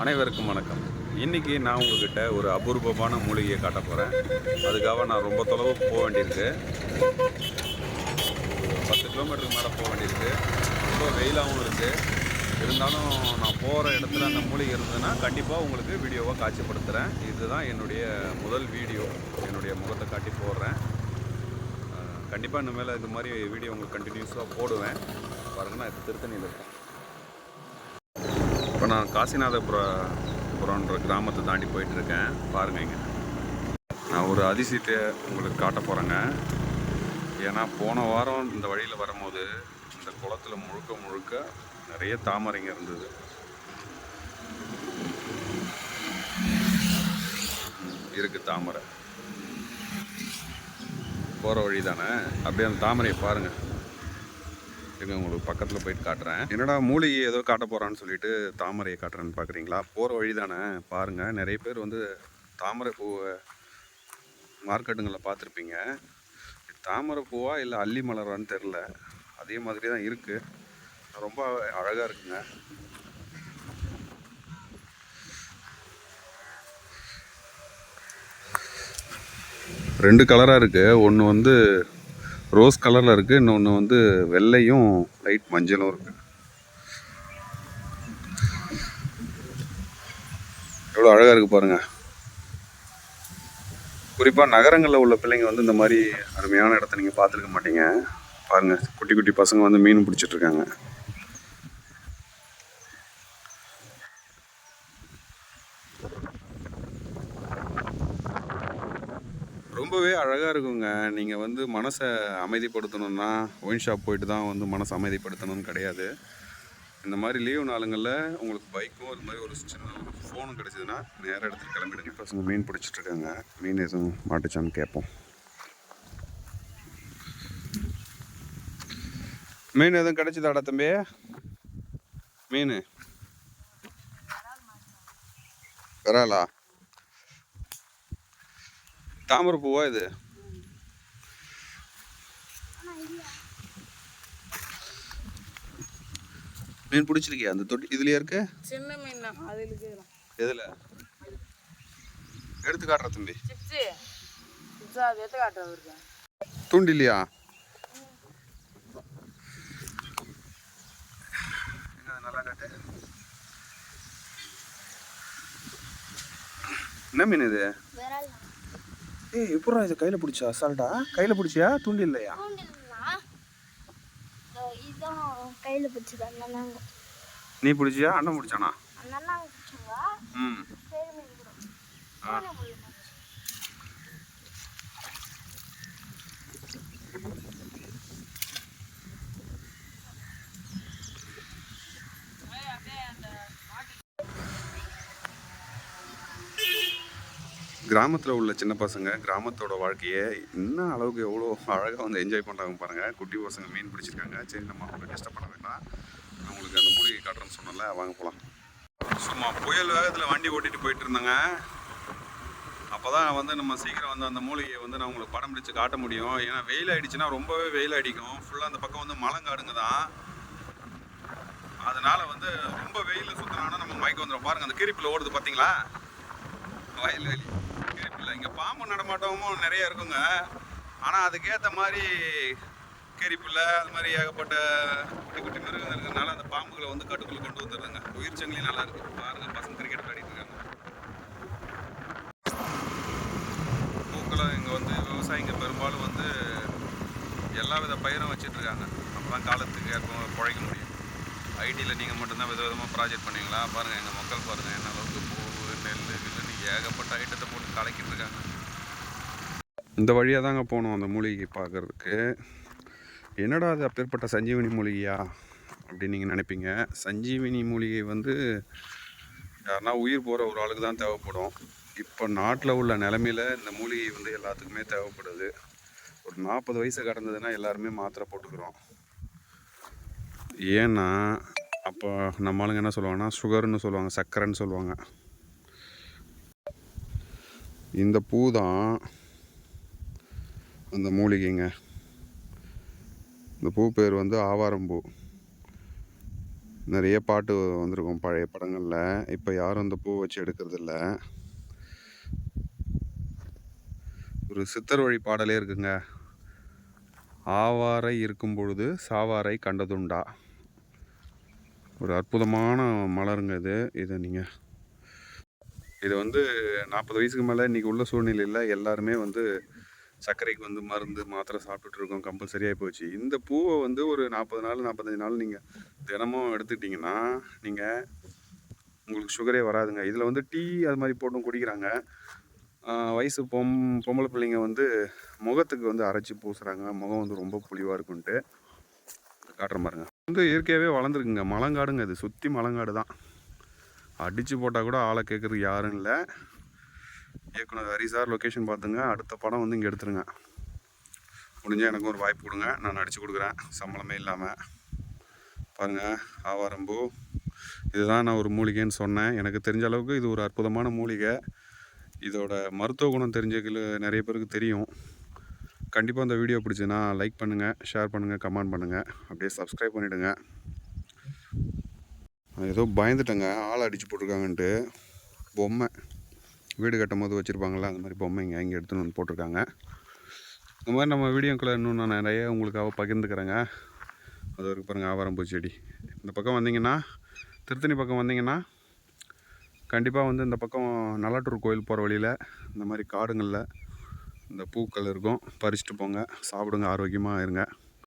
அனைவருக்கும் வணக்கம். இன்னைக்கு நான் உங்ககிட்ட ஒரு அபூர்வமான மூலிகையை காட்ட போகிறேன் அதுக்காக நான் ரொம்ப தொலைவு போக வேண்டியிருக்கு. ஒரு பத்து கிலோமீட்டருக்கு மேலே போக வேண்டியிருக்கு. ரொம்ப வெயிலாகவும் இருக்குது இருந்தாலும் நான் போகிற இடத்துல அந்த மூலிகை இருந்ததுன்னா கண்டிப்பாக உங்களுக்கு வீடியோவை காட்சிப்படுத்துகிறேன் இதுதான் என்னுடைய முதல் வீடியோ. என்னுடைய முகத்தை காட்டி போடுறேன். கண்டிப்பாக இனிமேல் இது மாதிரி வீடியோ உங்களுக்கு கண்டினியூஸாக போடுவேன். பாருங்கள் நான் இப்போ திருத்தணியில் இருக்கேன். நான் காசிநாதபுரபுரம்ன்ற கிராமத்தை தாண்டி போயிட்டுருக்கேன். பாருங்கள் பாருங்க நான் ஒரு அதிசயத்தை உங்களுக்கு காட்ட போகிறேங்க ஏன்னா போன வாரம் இந்த வழியில் வரும்போது இந்த குளத்தில் முழுக்க முழுக்க நிறைய தாமரைங்க இருந்தது. இருக்குது தாமரை. போகிற வழி தானே அப்படியே அந்த தாமரையை பாருங்கள் இருங்க உங்களுக்கு பக்கத்தில் போயிட்டு காட்டுறேன். என்னடா மூலிகை ஏதோ காட்ட போகிறான்னு சொல்லிட்டு தாமரையை காட்டுறேன்னு பார்க்குறீங்களா போகிற வழி தானே பாருங்கள் நிறைய பேர் வந்து தாமரை பூவை மார்க்கெட்டுங்களில் பார்த்துருப்பீங்க. தாமரை பூவா இல்லை அள்ளி மலரான்னு தெரில அதே மாதிரி தான் இருக்குது ரொம்ப அழகாக இருக்குங்க. ரெண்டு கலராக இருக்குது ஒன்று வந்து ரோஸ் கலரில் இருக்குது இன்னொன்று வந்து வெள்ளையும் லைட் மஞ்சளும் இருக்குது எவ்வளோ அழகாக இருக்குது பாருங்கள் குறிப்பாக நகரங்களில் உள்ள பிள்ளைங்க வந்து இந்த மாதிரி அருமையான இடத்த நீங்கள் பார்த்துருக்க மாட்டீங்க. பாருங்கள் குட்டி குட்டி பசங்க வந்து மீன் பிடிச்சிட்ருக்காங்க இருக்காங்க ரொம்பவே அழகாக இருக்குங்க. நீங்கள் வந்து மனசை அமைதிப்படுத்தணும்னா ஒயின் ஷாப் போயிட்டு தான் வந்து மனசை அமைதிப்படுத்தணும்னு கிடையாது. இந்த மாதிரி லீவு நாளுங்களில் உங்களுக்கு பைக்கும் இது மாதிரி ஒரு சின்ன ஃபோனும் கிடச்சிதுன்னா நேராக எடுத்துகிட்டு கிளம்பிடுங்க. பசங்க மீன் பிடிச்சிட்ருக்காங்க மீன் எதுவும் மாட்டுச்சான்னு கேட்போம் மீன் எதுவும் கிடச்சிதாடா தம்பி? மீன். வராலா தாமரை பூவா இது? மீன் பிடிச்சிருக்கியா? அந்த தொட்டி இதுலயே இருக்கு? சின்ன மீன் எதுல? எடுத்து காட்டுற தம்பி. தூண்டு இல்லையா? என்ன மீன் இது? ஏய் எப்படா இது கையில பிடிச்சா? அசால்ட்டா கையில பிடிச்சியா? தூண்டி இல்லையா? கையில் நீ பிடிச்சியா? அண்ணன் பிடிச்சானா? ம் சரி மீன் கூட ஆ. பூனை முள்ளு மாச்சு. கிராமத்தில் உள்ள சின்ன பசங்க கிராமத்தோட வாழ்க்கையை என்ன அளவுக்கு எவ்வளோ அழகாக வந்து என்ஜாய் பண்ணுறாங்க பாருங்கள் குட்டி பசங்க மீன் பிடிச்சிருக்காங்க. சரி நம்ம அவங்களை கஷ்டப்பட வேண்டாம். நான் உங்களுக்கு அந்த மூலிகை காட்டுறேன்னு சொன்னல வாங்க போகலாம் சும்மா புயல் வேகத்தில் வண்டி ஓட்டிட்டு போயிட்டு இருந்தாங்க. அப்போ தான் வந்து நம்ம சீக்கிரம் வந்து அந்த மூலிகையை வந்து நான் உங்களுக்கு படம் பிடிச்சி காட்ட முடியும். ஏன்னா வெயில் ஆகிடுச்சின்னா ரொம்பவே வெயில் அடிக்கும். ஃபுல்லாக அந்த பக்கம் வந்து மலங்காடுங்க தான் அதனால் வந்து ரொம்ப வெயிலில் சுற்றினாங்கன்னா நம்ம மயக்கம் வந்துடும் பாருங்க அந்த கிரிப்பில் ஓடுது பார்த்தீங்களா வயல்வெளி கிரிப்பில் இங்கே பாம்பு நடமாட்டமும் நிறைய இருக்குங்க. ஆனால் அதுக்கேற்ற மாதிரி கெரிப்பில் அது மாதிரி ஏகப்பட்ட குட்டி குட்டி மிருகங்கள் இருக்கிறதுனால அந்த பாம்புகளை வந்து கட்டுக்குள்ளே கொண்டு வந்துடுறாங்க. உயிர் சங்கிலி நல்லா இருக்கு. பாருங்க பசங்க கிரிக்கெட் விளையாடிட்டு இருக்காங்க. பூக்களை இங்கே வந்து விவசாயிங்க பெரும்பாலும் வந்து எல்லா வித பயிரும் வச்சிட்டு இருக்காங்க. அப்போ தான் காலத்துக்கு ஏற்ப பிழைக்க முடியும். ஐடியில் நீங்கள் மட்டும்தான் வித விதமாக ப்ராஜெக்ட் பண்ணுவீங்களா? பாருங்கள் எங்கள் மக்கள் பாருங்கள் என்ன அளவுக்கு ஏகப்பட்ட ஐட்டத்தை போட்டு கலக்கிட்டு இருக்காங்க இந்த வழியாக தாங்க போகணும் அந்த மூலிகை பார்க்கறதுக்கு. என்னடா அது அப்பேற்பட்ட சஞ்சீவனி மூலிகையா அப்படின்னு நீங்கள் நினைப்பீங்க? சஞ்சீவினி மூலிகை வந்து யாருன்னா உயிர் போகிற ஒரு ஆளுக்கு தான் தேவைப்படும். இப்போ நாட்டில் உள்ள நிலமையில இந்த மூலிகை வந்து எல்லாத்துக்குமே தேவைப்படுது. ஒரு நாற்பது வயசு கடந்ததுன்னா எல்லாருமே மாத்திரை போட்டுக்கிறோம். ஏன்னா அப்போ நம்ம ஆளுங்க என்ன சொல்லுவாங்கன்னா சுகர்னு சொல்லுவாங்க சர்க்கரைன்னு சொல்லுவாங்க. இந்த பூ தான் அந்த மூலிகைங்க. இந்த பூ பேர் வந்து ஆவாரம்பூ நிறைய பாட்டு வந்திருக்கும் பழைய படங்களில். இப்போ யாரும் அந்த பூ வச்சு எடுக்கிறதில்ல. ஒரு சித்தர் வழி பாடலே இருக்குங்க. ஆவாரை இருக்கும் பொழுது சாவாரை கண்டதுண்டா. ஒரு அற்புதமான மலருங்க இது. இதை நீங்கள் இது வந்து நாற்பது வயசுக்கு மேலே இன்றைக்கி உள்ள சூழ்நிலையில் எல்லாருமே வந்து சர்க்கரைக்கு வந்து மருந்து மாத்திரை சாப்பிட்டுட்ருக்கோம் கம்பல்சரியாக போச்சு. இந்த பூவை வந்து ஒரு நாற்பது நாள் நாற்பத்தஞ்சு நாள் நீங்கள் தினமும் எடுத்துக்கிட்டிங்கன்னா நீங்கள் உங்களுக்கு சுகரே வராதுங்க. இதில் வந்து டீ அது மாதிரி போட்டும் குடிக்கிறாங்க. வயசு பொம் பொம்பளை பிள்ளைங்க வந்து முகத்துக்கு வந்து அரைச்சி பூசுகிறாங்க முகம் வந்து ரொம்ப புளிவாக இருக்குன்ட்டு. காட்டுற மாதிரிங்க வந்து இயற்கையாகவே வளர்ந்துருக்குங்க. மலங்காடுங்க இது. சுற்றி மலங்காடு தான். அடித்து போட்டால் கூட ஆளை கேட்குறதுக்கு யாரும் இல்லை. இயக்குனர் ஹரி சார் லொக்கேஷன் பார்த்துங்க. அடுத்த படம் வந்து இங்கே எடுத்துருங்க. முடிஞ்சால் எனக்கு ஒரு வாய்ப்பு கொடுங்க. நான் நடிச்சு கொடுக்குறேன். சம்பளமே இல்லாமல் பாருங்கள் ஆவாரம்பூ இதுதான் நான் ஒரு மூலிகைன்னு சொன்னேன். எனக்கு தெரிஞ்ச அளவுக்கு இது ஒரு அற்புதமான மூலிகை. இதோட மருத்துவ குணம் தெரிஞ்ச நிறைய பேருக்கு தெரியும். கண்டிப்பாக அந்த வீடியோ பிடிச்சதுன்னா லைக் பண்ணுங்கள் ஷேர் பண்ணுங்கள் கமெண்ட் பண்ணுங்கள் அப்படியே சப்ஸ்கிரைப் பண்ணிவிடுங்க ஏதோ பயந்துட்டேங்க. ஆள் அடித்து போட்டிருக்காங்கன்ட்டு. பொம்மை. வீடு கட்டும் போது வச்சுருப்பாங்களா அந்த மாதிரி பொம்மைங்க இங்கே எடுத்துன்னு வந்து போட்டிருக்காங்க. இந்த மாதிரி நம்ம வீடியோக்களை இன்னும் நான் நிறைய உங்களுக்காக பகிர்ந்துக்கிறேங்க. அது வரைக்கும் பாருங்கள் ஆவாரம் பூச்செடி. இந்த பக்கம் வந்தீங்கன்னா திருத்தணி பக்கம் வந்தீங்கன்னா கண்டிப்பாக வந்து இந்த பக்கம் நல்லாட்டூர் கோயில் போகிற வழியில் இந்த மாதிரி காடுங்களில் இந்த பூக்கள் இருக்கும். பறிச்சுட்டு போங்க. சாப்பிடுங்க ஆரோக்கியமாக இருங்க.